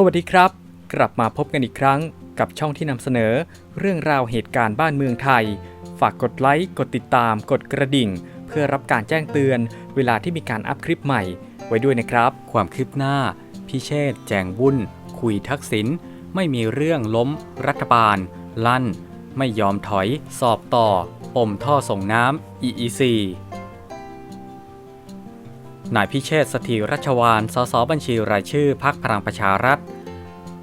สวัสดีครับ กลับมาพบกันอีกครั้งกับช่องที่นำเสนอ เรื่องราวเหตุการณ์บ้านเมืองไทย ฝากกดไลค์กดติดตาม กดกระดิ่ง เพื่อรับการแจ้งเตือน เวลาที่มีการอัพคลิปใหม่ ไว้ด้วยนะครับ ความคืบหน้า พิเชษฐ์แจงวุ่น คุยทักษิณไม่มีเรื่องล้ม รัฐบาล ลั่น ไม่ยอมถอย สอบต่อ ปมท่อส่งน้ำ EEC นายพิเชษสถิรัชวานสสบัญชีรายชื่อพักพลังประชารัฐ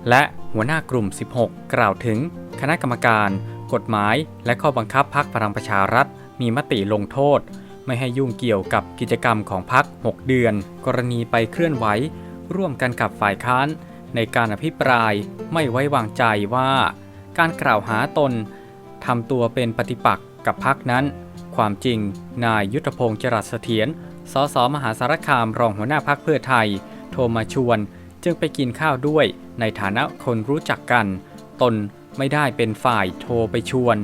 และหัวหน้ากลุ่ม 16 กล่าวถึง คณะกรรมการ กฎหมาย และข้อบังคับพักพลังประชารัฐ มีมติลงโทษ ไม่ให้ยุ่งเกี่ยวกับกิจกรรมของพัก 6 เดือน กรณีไปเคลื่อนไหว ร่วมกันกับฝ่ายค้าน ในการอภิปรายไม่ไว้วางใจว่า การกล่าวหาตนทำตัวเป็นปฏิปักษ์กับพักนั้น ความจริง นายยุทธพงศ์จรัสเสถียร สสมหาสารคามรองหัวหน้าพักเพื่อไทย โทรมาชวน จึงไปกินข้าวด้วย ในฐานะคนรู้จักกัน ตนไม่ได้เป็นฝ่ายโทรไปชวน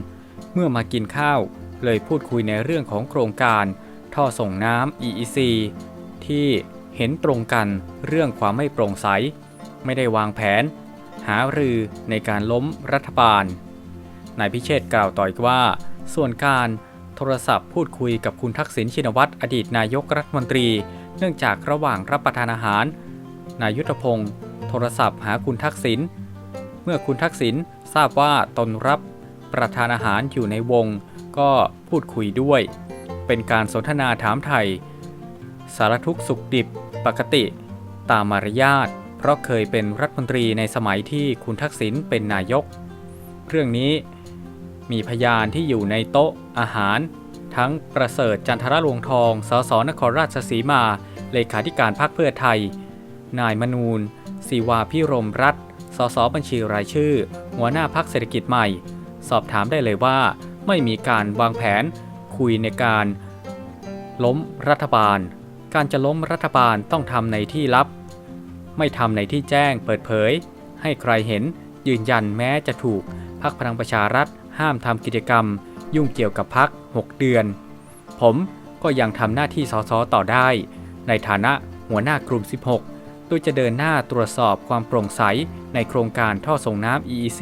เมื่อมากินข้าว เลยพูดคุยในเรื่องของโครงการ ท่อส่งน้ำ EEC ที่เห็นตรงกันเรื่องความไม่โปร่งใส ไม่ได้วางแผน หารือในการล้มรัฐบาลนายพิเชษกล่าวต่ออีกว่า ส่วนการ ทรศัพท์พูดคุยกับคุณทักษิณชินวัตรอดีตนายกรัฐมนตรี เนื่องจากระหว่างรับประทานอาหาร นายยุทธพงศ์โทรศัพท์หาคุณทักษิณเมื่อคุณทักษิณทราบว่าตนรับประทานอาหารอยู่ในวง ก็พูดคุยด้วย เป็นการสนทนาถามไทย สารทุกข์สุขดิบปกติ ตามมารยาทเพราะเคยเป็นรัฐมนตรีในสมัยที่คุณทักษิณเป็นนายก เรื่องนี้ มีพยานที่อยู่ในโต๊ะอาหาร ทั้งประเสริฐจันทรลวงทอง สสนครราชสีมา เลขาธิการพรรคเพื่อไทย นายมนูนศิวาพิรมรัตสสบัญชีรายชื่อ หัวหน้าพักเศรษฐกิจใหม่ สอบถามได้เลยว่า ไม่มีการวางแผน คุยในการ ล้มรัฐบาล การจะล้มรัฐบาลต้องทำในที่ลับ ไม่ทำในที่แจ้งเปิดเผย ให้ใครเห็นยืนยันแม้จะถูกพักพลังประชารัฐ ห้ามทำกิจกรรม ยุ่งเกี่ยวกับพัก 6 เดือน ผมก็ยังทำหน้าที่สสต่อได้ ในฐานะหัวหน้ากลุ่ม 16 โดยจะเดินหน้าตรวจสอบความโปร่งใสในโครงการท่อส่งน้ำ EEC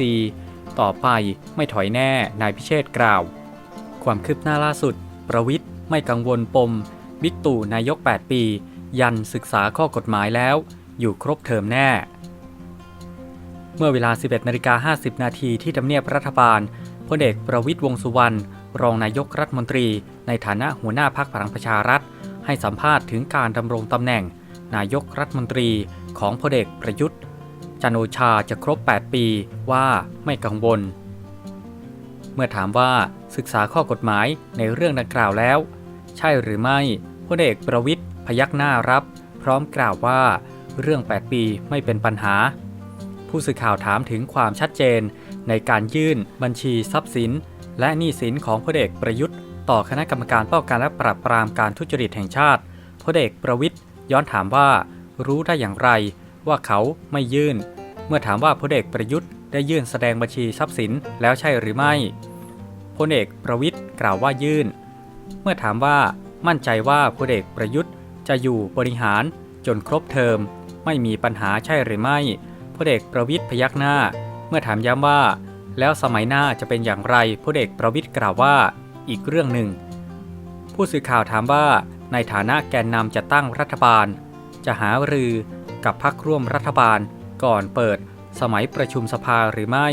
ต่อไปไม่ถอยแน่ นายพิเชษกล่าว ความคืบหน้าล่าสุด ประวิทย์ไม่กังวลปม บิ๊กตู่นายก 8 ปี ยันศึกษาข้อกฎหมายแล้ว อยู่ครบเทอมแน่ เมื่อเวลา 11นาฬิกา50 นาทีที่ทำเนียบรัฐบาล พลเอกประวิทย์วงสุวรรณรองนายกรัฐมนตรี ในฐานะหัวหน้าพักพลังประชารัฐ ให้สัมภาษณ์ถึงการดำรงตำแหน่ง นายกรัฐมนตรีของพลเอกประยุทธ์จันโอชาจะครบ 8 ปีว่าไม่กังวล เมื่อถามว่าศึกษาข้อกฎหมายในเรื่องดังกล่าวแล้ว ใช่หรือไม่พลเอกประวิทย์พยักหน้ารับ พร้อมกล่าวว่า เรื่อง 8 ปีไม่เป็นปัญหา ผู้สื่อข่าวถามถึงความชัดเจน ในการยื่น บัญชีทรัพย์สิน และหนี้สินของพลเอกประยุทธ์ ต่อคณะกรรมการป้องกันและปราบปรามการทุจริตแห่งชาติพลเอกประวิทย์ย้อนถามว่า รู้ได้อย่างไร ว่าเขาไม่ยื่น เมื่อถามว่าพลเอกประยุทธ์ได้ยื่นแสดงบัญชีทรัพย์สินแล้วใช่หรือไม่พลเอกประวิทย์กล่าวว่ายื่น เมื่อถามว่ามั่นใจว่าพลเอกประยุทธ์จะอยู่บริหารจนครบเทอม ไม่มีปัญหาใช่หรือไม่ พลเอกประวิทย์พยักหน้า เมื่อถามย้ำว่า แล้วสมัยหน้าจะเป็นอย่างไรพลเอกประวิทย์กล่าวว่า อีกเรื่องหนึ่ง ผู้สื่อข่าวถามว่า ในฐานะแกนนำจะตั้งรัฐบาล จะหารือกับพรรคร่วมรัฐบาล ก่อนเปิด สมัยประชุมสภาหรือไม่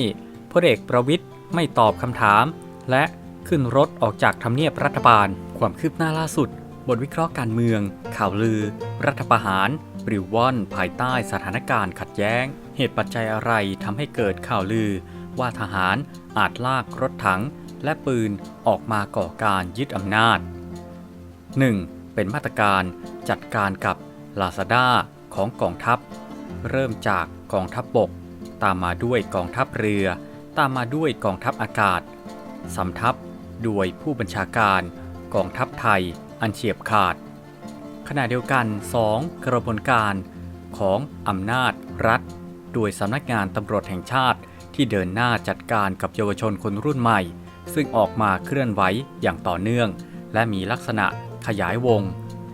พลเอกประวิทย์ไม่ตอบคำถาม และขึ้นรถออกจากทำเนียบรัฐบาล ความคืบหน้าล่าสุด บทวิเคราะห์การเมือง ข่าวลือ รัฐประหารปลิวว่อนภายใต้สถานการณ์ขัดแย้ง เหตุปัจจัยอะไรทำให้เกิดข่าวลือ ว่าทหารอาจลากรถถังและปืนออกมาก่อการยึดอำนาจ 1. เป็นมาตรการจัดการกับลาซาด้าของกองทัพ เริ่มจากกองทัพบบก ตามมาด้วยกองทัพเรือ ตามมาด้วยกองทัพอากาศสำทับด้วยผู้บัญชาการกองทัพไทยอันเฉียบขาด ขณะเดียวกัน 2. กระบวนการของอำนาจรัฐ โดยสำนักงานตำรวจแห่งชาติ ที่เดินหน้าจัดการกับเยาวชนคนรุ่นใหม่ ซึ่งออกมาเคลื่อนไหวอย่างต่อเนื่อง และมีลักษณะขยายวง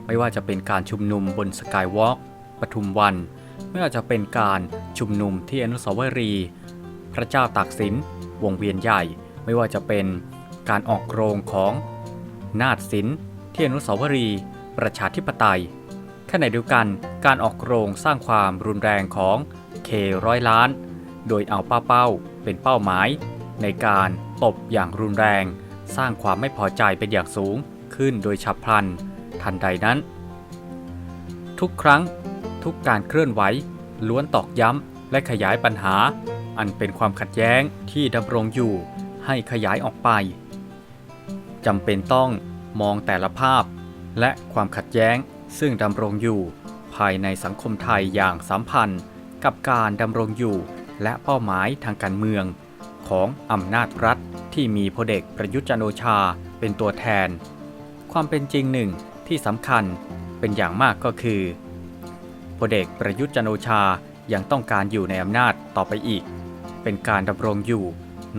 ไม่ว่าจะเป็นการชุมนุมบนสกายวอล์กปทุมวัน ไม่ว่าจะเป็นการชุมนุมที่อนุสาวรีย์พระเจ้าตากสิน วงเวียนใหญ่ ไม่ว่าจะเป็นการออกโรงของนาฏศิลป์ที่อนุสาวรีย์ประชาธิปไตยขณะเดียวกันการออกโรงสร้างความรุนแรงของ เคร้อยล้าน โดยเอาเป้าเป้าเป็นเป้าหมาย ในการตบอย่างรุนแรง สร้างความไม่พอใจเป็นอย่างสูงขึ้นโดยฉับพลัน ทันใดนั้น ทุกครั้งทุกการเคลื่อนไหว ล้วนตอกย้ำและขยายปัญหา อันเป็นความขัดแย้งที่ดำรงอยู่ให้ขยายออกไปจำเป็นต้องมองแต่ละภาพ และความขัดแย้งซึ่งดำรงอยู่ภายในสังคมไทยอย่างสัมพันธ์ กับการดำรงอยู่ และเป้าหมายทางการเมือง ของอำนาจรัฐที่มีพลเอกประยุทธ์จันโอชาเป็นตัวแทน ความเป็นจริงหนึ่งที่สำคัญเป็นอย่างมากก็คือพลเอกประยุทธ์จันโอชายังต้องการอยู่ในอำนาจต่อไปอีก เป็นการดำรงอยู่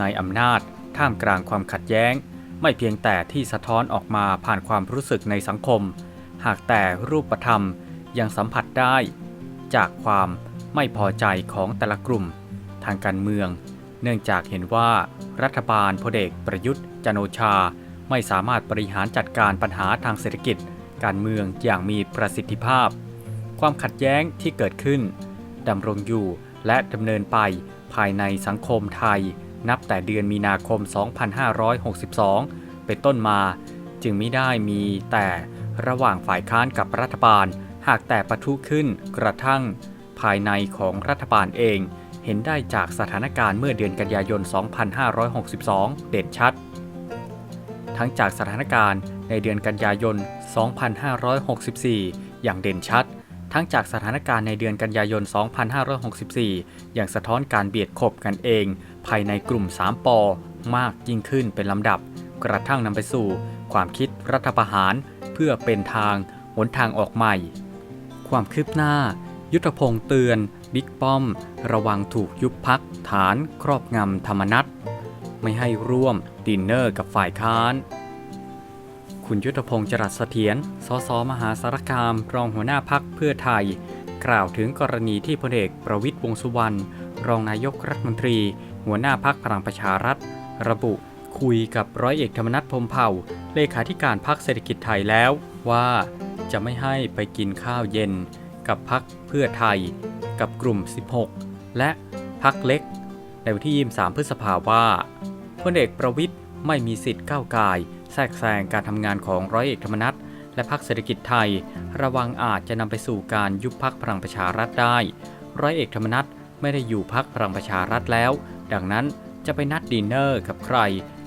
ในอำนาจท่ามกลางความขัดแย้ง ไม่เพียงแต่ที่สะท้อนออกมาผ่านความรู้สึกในสังคม หากแต่รูปธรรมยังสัมผัสได้ จากความ ไม่พอใจของแต่ละกลุ่ม ทางการเมือง เนื่องจากเห็นว่ารัฐบาลพลเอกประยุทธ์จันโอชา ไม่สามารถบริหารจัดการปัญหาทางเศรษฐกิจ การเมืองอย่างมีประสิทธิภาพ ความขัดแย้งที่เกิดขึ้นดำรงอยู่และดำเนินไปภายในสังคมไทย นับแต่เดือนมีนาคม 2562 เป็นต้นมา จึงไม่ได้มีแต่ระหว่างฝ่ายค้านกับรัฐบาล หากแต่ปะทุขึ้นกระทั่ง ภายในของรัฐบาลเอง เห็นได้จากสถานการณ์เมื่อเดือนกันยายน 2562 เด่นชัด ทั้งจากสถานการณ์ในเดือนกันยายน 2564 อย่างเด่นชัด ทั้งจากสถานการณ์ในเดือนกันยายน 2564 อย่างสะท้อนการเบียดขบกันเอง ภายในกลุ่ม 3ปอมากยิ่งขึ้นเป็นลำดับ กระทั่งนำไปสู่ ความคิดรัฐประหาร เพื่อเป็นทางหนทางออกใหม่ ความคืบหน้า ยุทธพงษ์เตือน บิ๊กป้อม ระวังถูกยุบพักฐานครอบงำธรรมนัตไม่ให้ร่วมดินเนอร์กับฝ่ายค้าน คุณยุทธพงศ์จรัสเสถียร สสมหาสารคาม รองหัวหน้าพักเพื่อไทย กล่าวถึงกรณีที่พลเอกประวิตรวงษ์สุวรรณ รองนายกรัฐมนตรี หัวหน้าพักพลังประชารัฐ ระบุคุยกับร้อยเอกธรรมนัฐพรมเผ่า เลขาธิการพักเศรษฐกิจไทยแล้วว่าจะไม่ให้ไปกินข้าวเย็น กับพักเพื่อไทย กับกลุ่ม 16 และพักเล็ก ในวันที่ 23 พฤษภาว่าพลเอกประวิตรไม่มีสิทธิ์ก้าวกายแทรกแซงการทำงานของร้อยเอกธรรมนัฐและพักเศรษฐกิจไทย ระวังอาจจะนำไปสู่การยุบพักพลังประชารัฐได้ ร้อยเอกธรรมนัฐไม่ได้อยู่พักพลังประชารัฐแล้ว ดังนั้นจะไปนัดดินเนอร์กับใคร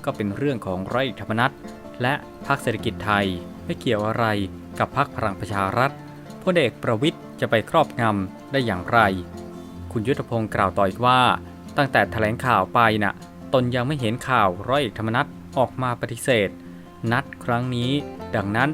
ก็เป็นเรื่องของร้อยเอกธรรมนัฐและพักเศรษฐกิจไทยไม่เกี่ยวอะไรกับพักพลังประชารัฐ ลเอกประวิตยจะไปครอบงำได้อย่างไร คุณยุทธพงศ์กล่าวต่ออีกว่า ตั้งแต่แถลงข่าวไปน่ะตนยังไม่เห็นข่าวร้อยเอกธรรมนัฐออกมาปฏิเสธ นัดครั้งนี้ ดังนั้น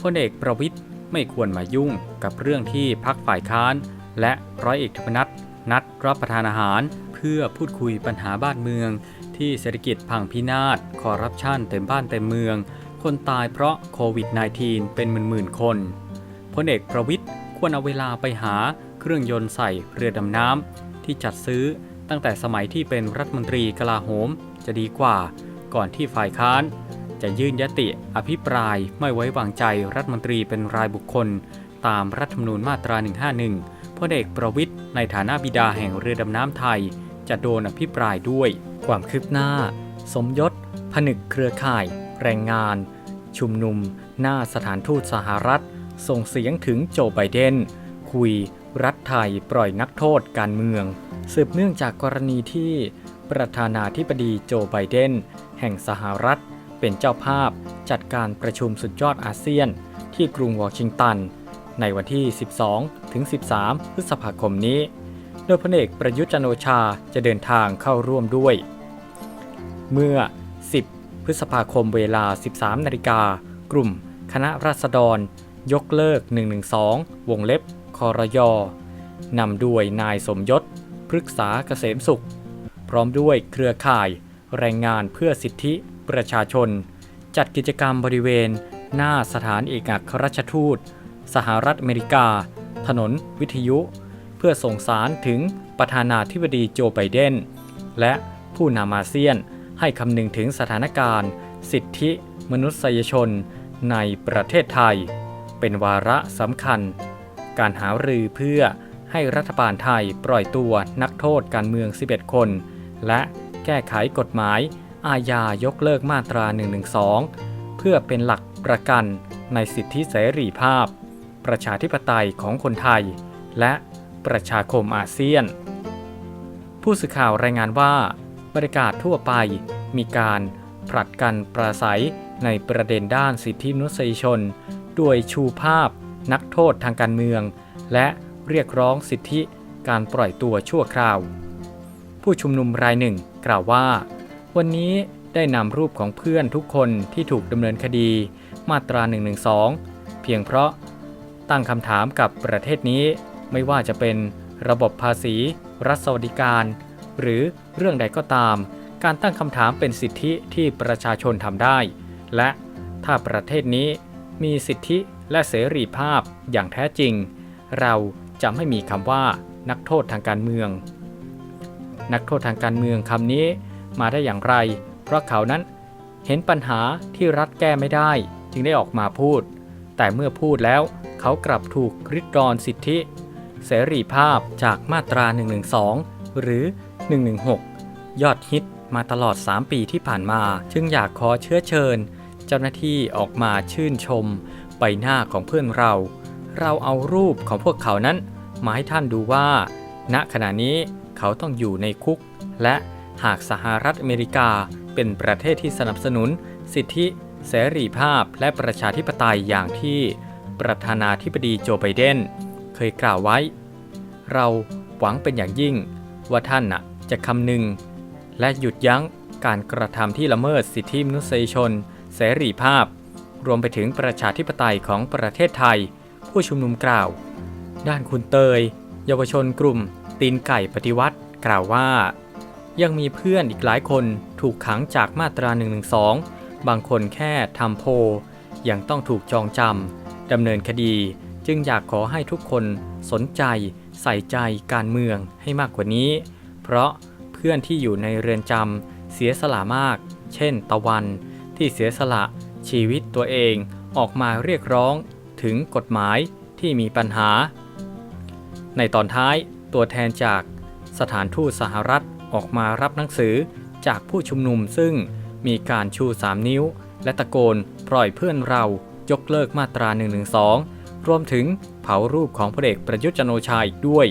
พลเอกประวิตยไม่ควรมายุ่งกับเรื่องที่พักฝ่ายค้าน และร้อยเอกธรรมนัฐนัดรับประทานอาหาร เพื่อพูดคุยปัญหาบ้านเมือง ที่เศรษฐกิจพังพินาศคอร์รัปชันเต็มบ้านเต็มเมือง คนตายเพราะโควิด -19 เป็นหมื่นๆคน พลเอกประวิตยควรเอาเวลาไปหาเครื่องยนต์ใส่เรือดำน้ำที่จัดซื้อตั้งแต่สมัยที่เป็นรัฐมนตรีกลาโหมจะดีกว่า ก่อนที่ฝ่ายค้าน จะยื่นยติอภิปรายไม่ไว้วางใจรัฐมนตรีเป็นรายบุคคล ตามรัฐธรรมนูญมาตรา 151พลเอกประวิตยในฐานะบิดาแห่งเรือดำน้ำไทย จะโดนอภิปรายด้วย ความคืบหน้า สมยศ ผนึกเครือข่าย แรงงาน ชุมนุม หน้าสถานทูตสหรัฐ ส่งเสียงถึงโจไบเดน คุย รัฐไทยปล่อยนักโทษการเมือง สืบเนื่องจากกรณีที่ประธานาธิบดีโจไบเดน แห่งสหรัฐ เป็นเจ้าภาพจัดการประชุมสุดยอดอาเซียน ที่กรุงวอชิงตัน ในวันที่ 12 ถึง 13 พฤษภาคมนี้ โดยพลเอกประยุทธ์จันทร์โอชาจะเดินทางเข้าร่วมด้วย เมื่อ 10 พฤษภาคมเวลา 13 นาฬิกากลุ่ม คณะราษฎร ยกเลิก 112 วงเล็บคอรยอนำด้วยนายสมยศ พฤกษาเกษมสุข พร้อมด้วยเครือข่าย แรงงานเพื่อสิทธิประชาชน จัดกิจกรรมบริเวณ หน้าสถานเอกอัครราชทูต สหรัฐอเมริกา ถนนวิทยุ เพื่อส่งสารถึงประธานาธิบดีโจไบเดน และผู้นำอาเซียนให้คำนึงถึงสถานการณ์ สิทธิมนุษยชนในประเทศไทย เป็นวาระสำคัญ การหารือเพื่อให้รัฐบาลไทยปล่อยตัวนักโทษการเมือง 11 คน และแก้ไขกฎหมาย อาญายกเลิกมาตรา 112 เพื่อเป็นหลักประกันในสิทธิเสรีภาพ ประชาธิปไตยของคนไทย และประชาคมอาเซียน ผู้สื่อข่าวรายงานว่าบรรยากาศทั่วไปมีการผลัดกันปราศัยในประเด็นด้านสิทธิมนุษยชน ด้วยชูภาพนักโทษทางการเมือง และเรียกร้องสิทธิการปล่อยตัวชั่วคราว ผู้ชุมนุมรายหนึ่งกล่าวว่า วันนี้ได้นำรูปของเพื่อนทุกคนที่ถูกดำเนินคดีมาตรา 112 เพียงเพราะตั้งคำถามกับประเทศนี้ไม่ว่าจะเป็นระบบภาษี รัฐสวัสดิการ หรือเรื่องใดก็ตาม การตั้งคำถามเป็นสิทธิที่ประชาชนทำได้ และถ้าประเทศนี้ มีสิทธิและเสรีภาพอย่างแท้จริง เราจะไม่มีคำว่านักโทษทางการเมือง นักโทษทางการเมืองคำนี้มาได้อย่างไร เพราะเขานั้นเห็นปัญหาที่รัฐแก้ไม่ได้ จึงได้ออกมาพูด แต่เมื่อพูดแล้วเขากลับถูกริดรอนสิทธิ เสรีภาพจากมาตรา 112 หรือ 116 ยอดฮิตมาตลอด 3 ปีที่ผ่านมา จึงอยากขอเชื้อเชิญ เจ้าหน้าที่ออกมาชื่นชมใบหน้าของเพื่อนเรา เราเอารูปของพวกเขานั้นมาให้ท่านดูว่า ณขณะนี้เขาต้องอยู่ในคุก และหากสหรัฐอเมริกาเป็นประเทศที่สนับสนุน สิทธิ เสรีภาพและประชาธิปไตยอย่างที่ประธานาธิบดีโจไบเดน เคยกล่าวไว้ เราหวังเป็นอย่างยิ่ง ว่าท่านนะจะคำนึง และหยุดยั้งการกระทำที่ละเมิดสิทธิมนุษยชน เสรีภาพ รวมไปถึงประชาธิปไตยของประเทศไทย ผู้ชุมนุมกล่าว ด้านคุณเตย เยาวชนกลุ่ม ตีนไก่ปฏิวัติ กล่าวว่า ยังมีเพื่อนอีกหลายคนถูกขังจากมาตรา112บางคนแค่ทำโพยังต้องถูกจองจำดำเนินคดี จึงอยากขอให้ทุกคนสนใจใส่ใจการเมืองให้มากกว่านี้ เพราะเพื่อนที่อยู่ในเรือนจำเสียสละมาก เช่น ตะวัน ที่เสียสละชีวิตตัวเองออกมาเรียกร้องถึงกฎหมายที่มีปัญหา ในตอนท้ายตัวแทนจากสถานทูตสหรัฐออกมารับหนังสือจากผู้ชุมนุมซึ่งมีการชู 3 นิ้ว และตะโกนปล่อยเพื่อนเรายกเลิกมาตรา 112 รวมถึงเผารูปของพลเอกประยุทธ์จันโอชาอีกด้วย